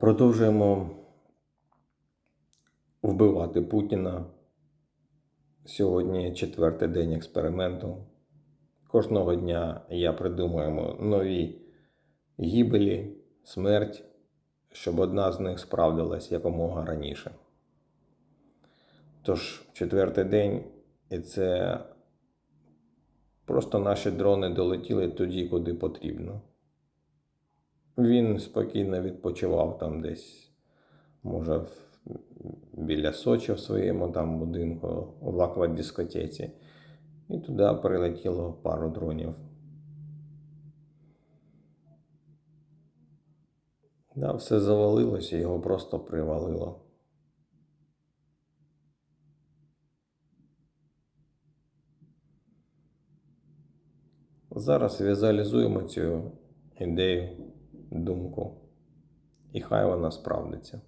Продовжуємо вбивати Путіна. Сьогодні четвертий день експерименту. Кожного дня я придумуємо нові гибелі, смерть, щоб одна з них справдилась якомога раніше. Тож, четвертий день, і це просто наші дрони долетіли тоді, куди потрібно. Він спокійно відпочивав там десь, може, біля Сочі в своєму там будинку, в аквадискотеці. І туди прилетіло пару дронів. Да, все завалилося, його просто привалило. Зараз візуалізуємо цю ідею, думку, і хай вона справдиться.